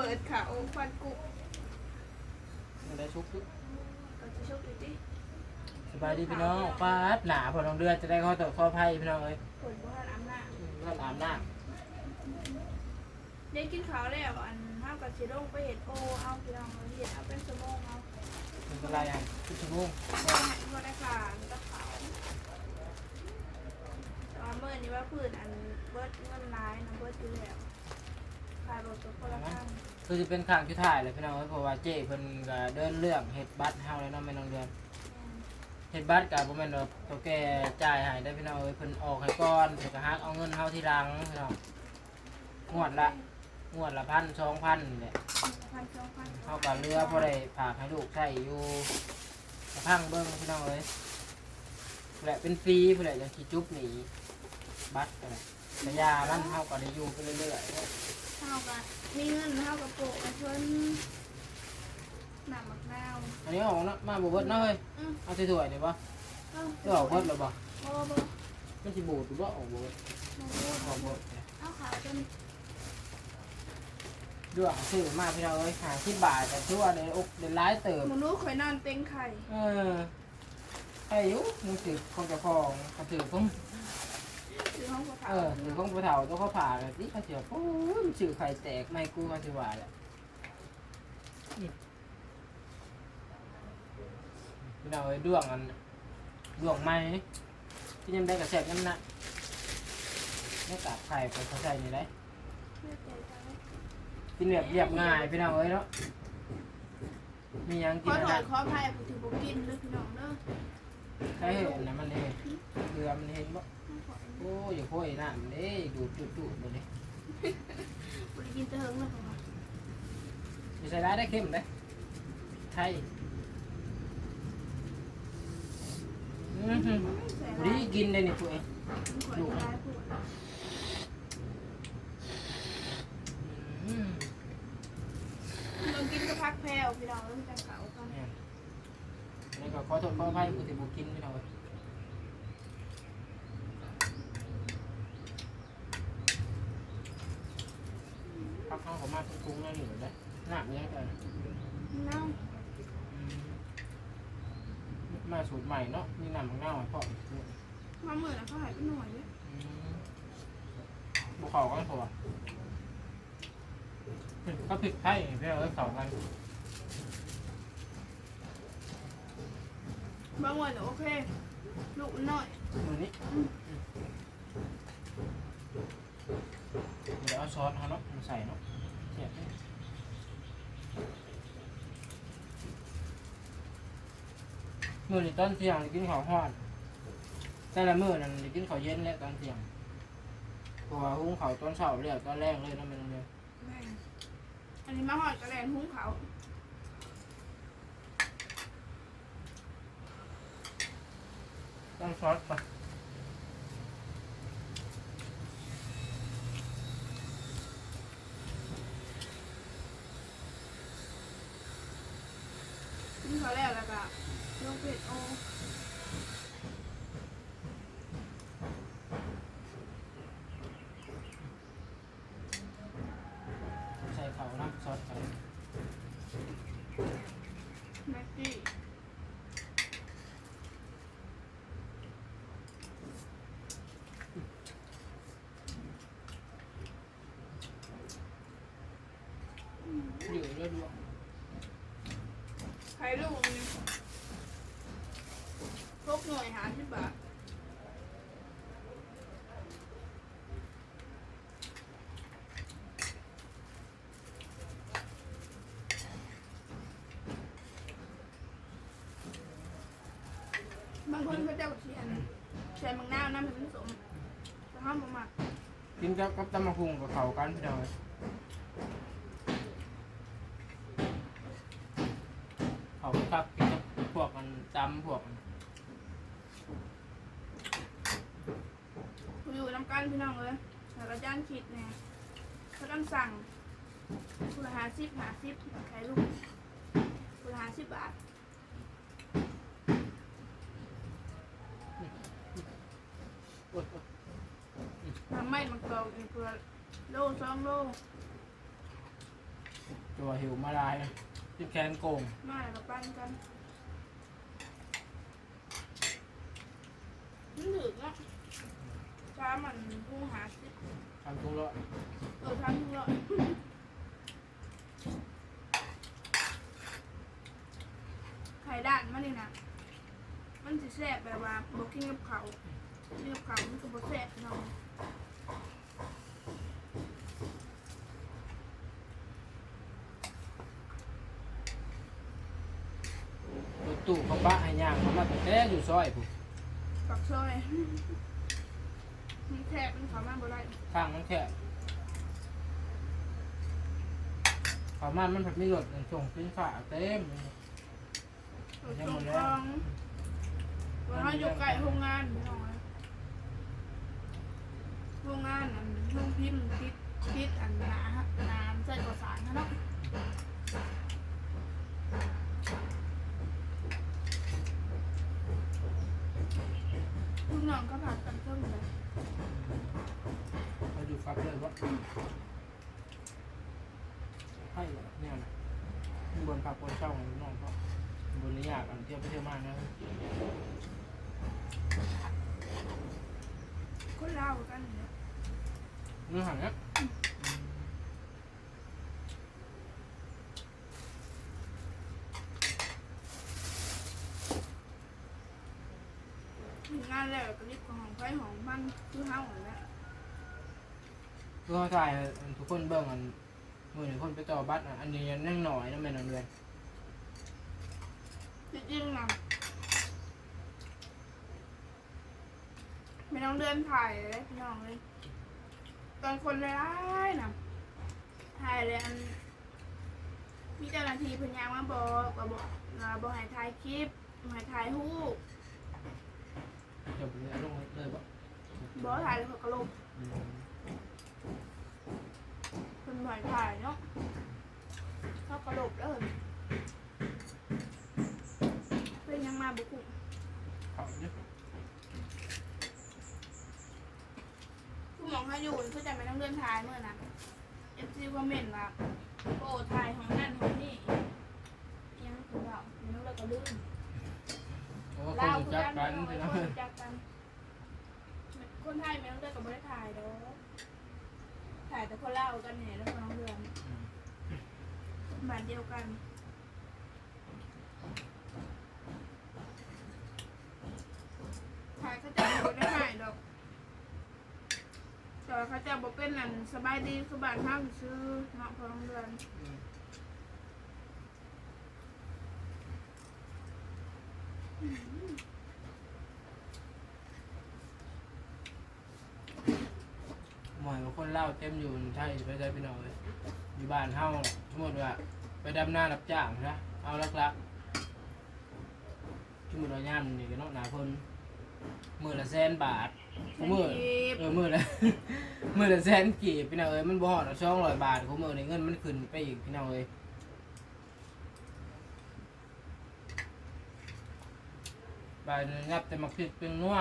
เปิดเขาฟันกุกมันได้ชุกชุกก็จะโชคดีดิสบายดีพี่น้องป้าดหนาพอน้องเดือนจะได้ข้อต่อข้อไพ่พี่น้องเอ้ยผลบ่ทันอำนาจเพื่อนอาบน้ได้กินข้าวแล้วอันเฮากับสิลงไปเฮ็ดโอเอาพี่น้องเอาเฮ็ดเอาเป็นชั่วโมงเอาำมันเป็นไรอะชุดชั่วโมงบ่ให้บ่ได้ค่ะมันก็เขาแต่ว่ามื้อนี้ว่าพื้นอันเบิดเงินหลายนะเบิดอยู่แล้วขายรถตัวคนละคัน คือจะเป็นข้างที่ถ่ายเลยพี่น้องเอ้ยเพราะว่าเจ้เพิ่นก็เดินเรื่องเฮ็ดบัตรเฮาเลยเนาะแม่น้องเดือนเฮ็ดบัตรกับบ่แม่นว่าตัวแกจ่ายให้ได้พี่น้องเอ้ยเพิ่นออกให้ก่อนเพิ่นก็ฮักเอาเงินเฮาทีหลังพี่น้องงวดละงวดละพันสองพันเนี่ยพันสองพันเฮาก็เหลือพอได้ฝากให้ลูกใช้อยู่กระพังเบิ่งพี่น้องเอ้ยแหละเป็นฟรีผู้ใดยังสิจุบหนีบัตรกันแหละแต่ยามันเฮาก็ได้อยู่ไปเรื่อยๆเท่ากับมีเงินเท่ากับโปะกับเพิ่นหนักมะนาวอันนี้ออกเนาะมาบ่เบิดเนาะเฮ้ย อืมเอาถ้วยๆนี่บ่เอ้าเออออกเบิดแล้วบ่บ่บ่มันสิบูดหรือบ่ออกบ่เบิดบ่บ่ออกเบิดเอาขาวจนเรื่องซื้อมาพี่น้องเอ้ย50บาทแต่ทั่วได้อกได้หลายเติบ หมูนู้ข่อยนอนเต็งไข่ เออใครอยู่มึงถือของเจ้าของเขาถือของ คือห้องกระเอเป๋าอถือของผู้เฒ่าตัวเขาผ่าเลยที่เขาเสียโอ้ยมันชื่อไข่แตกไม่กูเขาสิว่าแหละนี่พี่น้องเอ้ยดวงอันดวงไม้ที่ยังได้กระแสบน้ำหนักไม่กาบไข่ไปเขาใส่นี่ได้เลือกใจจังกินแบบเรียบง่ายพี่น้องเอ้ยเนาะมีหยังขกินออะถไรอยขออภัยผู้ถือบ่กินเด้อพี่น้องเด้อใครเห็นนะมันเห็นเกลือมันเห็นบ่ขอ โอ้ยอย่าโค่อยน้ำเด้ดูดดูดดูดเลยบ่ได้กินเตะเฮิงเลยค่ะไม่ใช่ได้ได้เข้มได้ไทยอือหือใส่พอร้าดียกินเลยนี่ตัวเองข่อยร้ายผู้อืมต้องกินกับพักแพรวพี่น้องเริ่มจังเขากันเนี่ยนี่ก็ขอโทษขออภัยกูที่บุกินไม่เอาไว้พัก เข้าของมาปรุงแล้วหนึ่งได้หนักยังไงน้องมาสูตรใหม่เนาะนี่นำของเงาให้พ่อมาเหมือนเขาหายไปหน่อยเด้อบุเขากันพอก็ผิดไพ่เพื่อเอาเขากันบางวันโอเคลูกน้อยมือนี้เดี๋ยวเอาซอสเขาเนาะมาใส่เนาะเสียบนี่ มือนี่ตอนเที่ยงได้กินข้าวฮอดแต่ละมื้อนั้นได้กินข้าวเย็นและตอนเที่ยงเพราะว่าหุงข้าวตอนเช้าเรียกตอนแรกเลยเนาะแมันเลยแม่อันนี้มาหอดกระแลนหุ้งเขาต้องซอสปะ กินเขาแล้วแล้วก็ลงเป็ดโอ ใส่ข้าวน้ำซอสกัน แม็กกี้ อยู่เรื่อย ใคร ลูกพกหน่วยหาที่บาทบางคนเขาเจ้าเชียนใส่มังนาวน้ำมันสมแต่ห้ามมาหมักๆกินกับกับตำมะพุงกับเขากันพี่น้อย เขาคักกินกับพวกมันตำพวกมันอยู่น้ำกันพี่น้องเลยแต่ละจ้านคิดเนี่ยเขาต้องสั่งคุณละหาสิบหาสิบใครลูกคุณละหาสิบบาทโอ๊ยโอ๊ยทำไม่มันกรองเองเพื่อโลสองโลตัวหิวมาลาย ที่แขนโกงมากับปั้นกันมันถึกอะช้ามันพุ่งหาสิทำทุกข์แล้วเออทำทุกเลยไข่ด่านมันนี่นะ มันจะแซ่บแบบว่าบกินกับเขาวกินกับเขาวมันก็บแซ่บเนาะ รถตู้เขาบ้าให้ย่างเขามา แต่อยู่ซอยผู้ปักซอยมันแทบมันเขามาบ่ได้ข้างมันแค่เขามามันผัดไม่หลดส่งสินค้าเต็มตรงกลางวันเขาอยู่ใกล้โรงงานพี่น้องเอ้ยโรงงานอันโรงพิมพ์พิษพิษอันหนาหนาใส่กระสานนะเนาะลูก น้องก็ผัดกันเครื่องเลยเขาอยู่ฟับเลยว่าให้เหรอเนี่ยนะข้างบนพักบนเช่าของน้องเขาบนนี้ยากอันเที่ยวไปเที่ยวมากนะคนเล่าวกันเนี่ยเนื้อหาเนี้ย ถึงงาน แล้วก็รีบของไฟของมันคือเฮาหั่นแหละคือถ่ายทุกคนเบิ่งอันมือหนึ่งคนไปต่อบัตรอะอันนี้ยังนั่งหน่อยนะแม่นอนเดือนจริงๆนะไม่ต้องเดินถ่ายเลยพี่น้องเลย ตอนคนร้ายๆนะถ่ายเลยอันมีเจ้าหน้าที่เพนยางมาบอกว่าบอกว่าบอกให้ถ่ายคลิปให้ถ่ายรูป จบเลยลงเลยบ่บอกถ่ายแล้วเขาก็ลบอืมเป็นหน่อยถ่ายเนาะเขาก็ลบแล้วเหรอเป็นยังมาบุกุเขาเนี่ยคุณหมองเขาอยู่เขาจะไม่ต้องเดินถ่ายเมื่อนะเอฟซีคอมเมนต์ว่าโอ้ถ่ายของนั่นของนี่ยังถึงแบบยังเราก็ลืมโอ้ คลานรู้จักกันกันคพี่นน้องรู้จักกันคนไทยไม่ต้องเดินกับไม่ได้ถ่ายดอกถ่ายแต่คนเล่ากันเนี่ยแล้วน้องเรือนบ้านเดียวกันถ่ายเขาจะบอกได้ถ่ายดอกแต่เขาจะบอกเป็นนั่นสบายดีคือบ้านห้างซื้อเนาะพอน้องเรือน หมอยว่าคน เล่าวเต็มอยู่ใช่ไปได้พี่น้องเลยอยู่บ้านเฮาสมมติว่า ไปดำหน้ารับจ้างนะเอาลักๆสมมติว่าย่ามนี่ก็เนาะหนาคนมือละแสนบาทมือเออมือละมือละแสนกีบพี่น้องเอ้ยมันบ่ฮอดช่องร้อยบาทของมือในเงินมันขึ้นไปอีกพี่น้องเอ้ยบาทหนึงงับแต่มาพริกเป็นนัว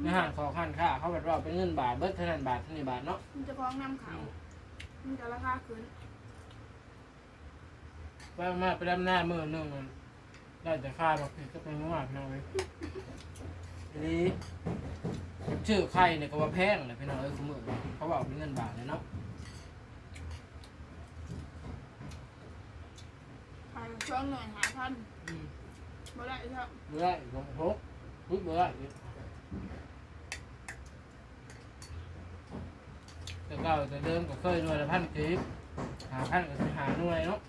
ในห้างของขั้นค่าเขาแบบว่าเป็นเงินบาทเบิดเท่านั้นบาทเท่านี้บาทเนาะมันจะคล้องน้ำขาวมันจะราคาขึ้นว่ามาไปดำหน้ามือหนึงมันได้แต่ค่ามาพริกก็เป็นนัวพี่น้องเอ้ยอันนี้ชื่อใครเนี่ยก็ว่าแพงเลยพี่น้องเอ้ยคุณมือเขาบอกเป็นเงินบาทเลยเนาะขายช่องหน่อยหาพันอืมบ่ได้ครับเบื่อหกหกพุดเบื่ออีก แต่เก่าแต่เดิมก็เคยหน่วยละพันกีบหาพันก็สิหาหน่วยเนาะ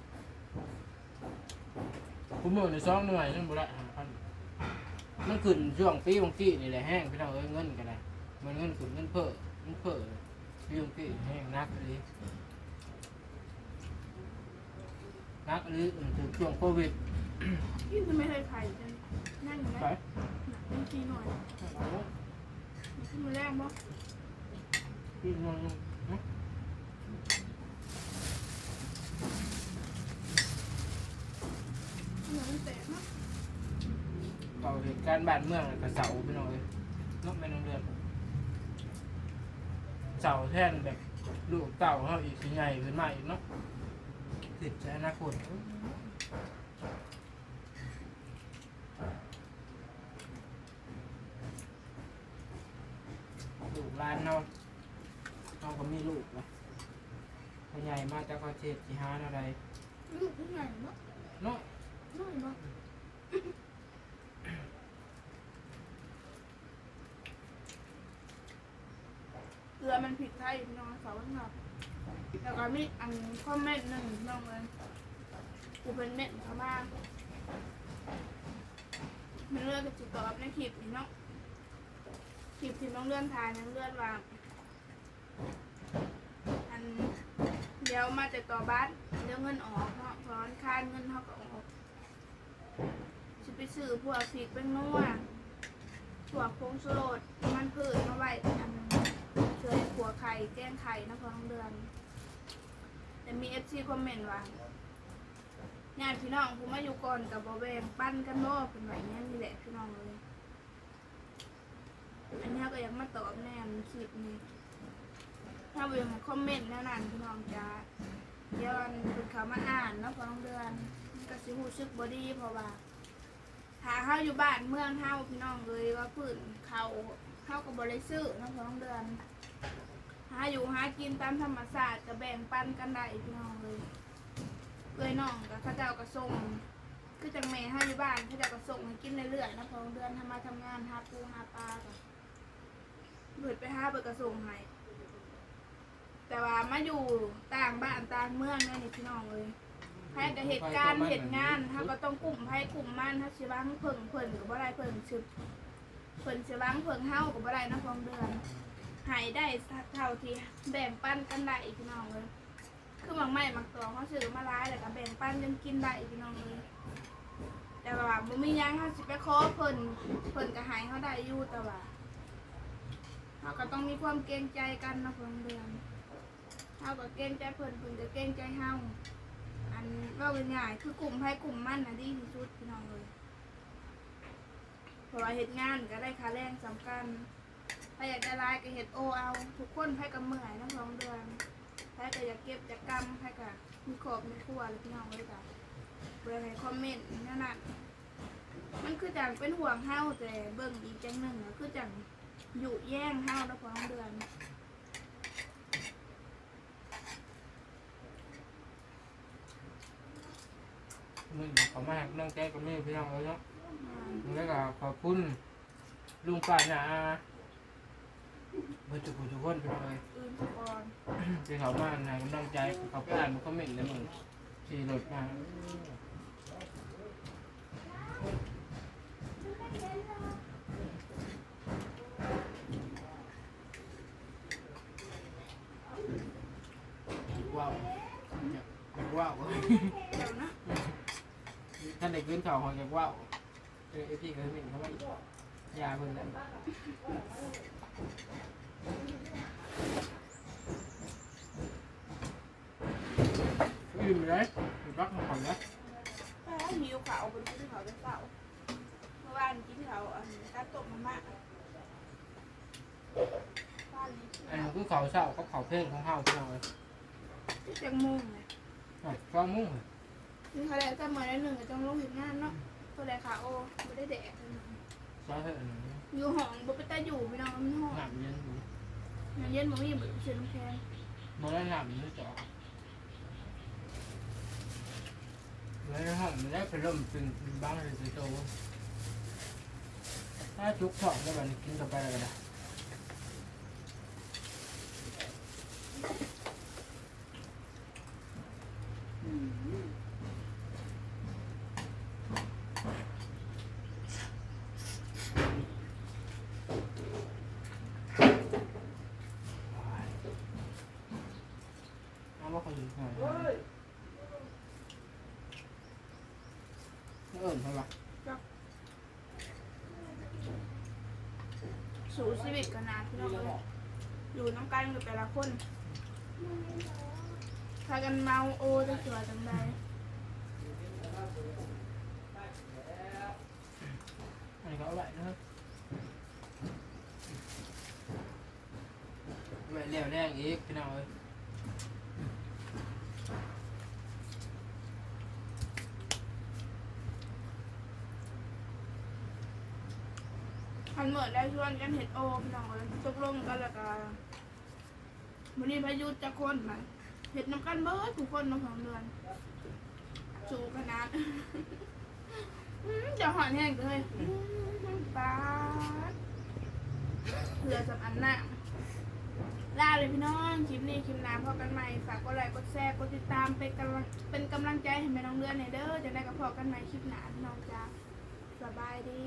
คุณมือในสองหน่วยนั่นบ่ได้หาพันมันขึ้นช่วงปีบางกี้นี่แหละแห้งพี่น้องเอ้ยเงินกันเลยมันเงินขึ้นเงินเพิ่มเงินเพิ่มปีบางกี้แห้งนักเลยนักเลยถึงช่วงโควิด ยิ่งจะไม่เคยขายกันนั่งอยู่ไปนะ หนักทีหน่อยขึ้นมาแรงบ่พี่น้องนาะเหนือมันแตกเนาะเก่าเหตุการณ์บ้านเมืองกับเสาพี่น้องเลยนาะแม่น้องเดือนเสาแท่นแบบลูกเต่าเขาอีกสิใหญ่ขึ้นมาอีกเนาะติดใจอนาคตลูกหลานเนาะเราก็มีลูกนะพ่อให ญ่มาจากเขาเจ็ดที่ห้าอะไรลูกผู้ใหญ่เนาะเนาะน้อยเนาะเกลือมันผิดไทยพี่น้องสาวว่าแล้วก็มีอันคอมเมนต์หนึ่งน้องเลยกูเป็นเม็ดเขาบ้างมันเลื่อนกับจิตตอบในคลิปนี่เนาะคลิปที่น้องเลื่อนทายน้องเลื่อนว่าอันเดี๋ยว มาจากต่อบ้านเดี๋ยวเงินออกเนาะพร้อนค่าเงินเขาก็ออกจะไปซื้อพวกพริกเป็นนัวพวกพงสโรดมันพืชมาไว้อันช่วยขัวไข่แกงไข่นะพอน้องเดือนแต่มีเอฟซีคอมเมนต์ว่าญาติพี่น้องกูมาอยู่ก่อนกับบอแบงปั้นกันบ่เป็นไหวเนี้ยนี่แหละพี่น้องเลย อันนี้ก็ยังมาตอบแน่คลิปนี้ ถ้าเบิ่งคอมเมนต์แน่นอนพี่น้องจะเดี๋ยวอันเป็นเขามาอ่านเนาะพอน้องเดือนมันก็สิฮู้สึกบ่ดีเพราะว่าถ้าเฮาอยู่บ้านเมืองเฮาพี่น้องเลยว่าพื้นเขาเฮาก็บ่ได้ซื้อเนาะพอน้องเดือนหาอยู่หากินตามธรรมชาสติก็แบ่งปันกันได้พี่น้องเลยเอ้ยน้องกับข้าเจ้าก็ส่งคือจังแม่ห้าอยู่บ้านข้าเจ้าก็ส่งให้กินเรื่อยๆนะพอเดือนทำมาทำงานหาปูหาปลาก็เบิดไปหาเบิดกระส่งให้ แต่ว่ามาอยู่ต่างบ้านต่างเมืองเนี่ยนี่พี่น้องเลยให้กับเหตุการณ์เหตุงานถ้าก็ต้องกลุ่มให้กลุ่มมันถ้าสิบ้างเพิ่งเพิ่นกับบ่ได้เพิ่งชุดเพิ่นสิบ้างเพิ่งเฮากับบ่ได้นะพอเดือนหายได้เท่าที่แบ่งปันกันได้อีกพี่น้องเลยคือบางไม้บางตัวเขาซื้อมาร้ายแล้วก็แบ่งปันกันกินได้อีกพี่น้องเลยแต่ว่าบ่มีหยังเขาสิไปขอเพิ่นเพิ่นก็ใหายเขาได้อยู่แต่ว่าเขาก็ต้องมีความเกรงใจกันนะเพิ่นเดือนเขาก็เกรงใจเพิ่นเพิ่นก็เกรงใจเฮาอันว่าง่ายๆคือกลุ่มไพ่กลุ่มมั่นนะดีที่สุดพี่น้องเลยเพราะว่าเฮ็ดงานก็ได้ค่าแรงสำคัญถ้าอยากได้ลายก็เห็ดโอเอาทุกคนไพ่กับเมื่อยทั้งสองเดือนไพ่ก็อยากเก็บจากกรรมไพ่ก็มีขอบมีครัวเลยพี่น้องเลยจ้ะเบอร์ให้คอมเมนต์นั่นน่ะมันคือจังเป็นห่วงเฮาแต่เบิ่งอีกจังหนึ่งอะคือจังอยู่แย่งเฮาแล้วพอน้องเดือน มากนั่งแก้กับแม่พี่น้องเลยเนาะแล้วก็ขอบคุณลุงป้านาอาเพื่อทุกคนทุกคนพี่น้องเลยอื่นสะกอนที่เขามาให้กำลังใจเขาปอ่านมันคอมเมนต์เลยมึงขี่รถมาว้าวว้าว เดี๋ยวนะท่านเด็กขึ้นเขาของจากว้าวเออไอพี่เคยเห็นเขาว่ายาเพิ่นนั่นอิ่มเลยถึงรักของเขานะแม่หิวเขาเป็นที่เขาจะเศร้าเมื่อวานกินเขาอันกาตกมาม่าบ้านนี้อันนี้คือเขาเศร้ากับเขาเพลงของเฮาพี่น้องเลยจังมุ่งเลยอะฟ้ามุ่งเลย นี่เขาได้ก็มาได้หนึ่งก็ต้องลงเห็นงานเนาะตัวใดขาโอไม่ได้แดดฟ้าเถอะหนึ่งอยู่ห้องบ่ไปแต่อยู่พี่น้องมันห้องหนามเย็นอยู่อย่างเย็นบ่มีบ่เชื่อน้ำแข็งบ่ได้หนามนี่จ่อแล้วในห้องมันได้เป็นลมเป็นบ้างเลยสิโตถ้าจุกท้องแล้วมันกินต่อไปแล้วก็ได้ เอาว่าคนอื่นหน่อยเอิญใช่ปะ สู่ชีวิตกันนานพี่น้องเอ้ยอยู่น้ำกันกับแต่ละคนพากันเมาโอจะสวยจังใดอันนี้ก็อร่อยนะครับอร่อยแล้วแรงอีกพี่น้องเอ้ย นเหมือนได้ชวนกันเห็ดโอพี่น้องเลยตกลงกันแล้วก็วันนี้พายุจะคนมาเห็ดน้ำกันเบิดทุกคนน้องสองเดือนสูขนาดจะหอนแห้งเลยอื้อปาเพื่อสำอันหน้าลาเลยพี่น้องคลิปนี้คลิปน้าพอกันใหม่ฝากกดไลค์กดแชร์กดติดตามเป็นกำลังเป็นกำลังใจให้แม่น้องเดือนในเด้อจะได้กับพอกันใหม่คลิปหน้าพี่น้องจ้าสบายดี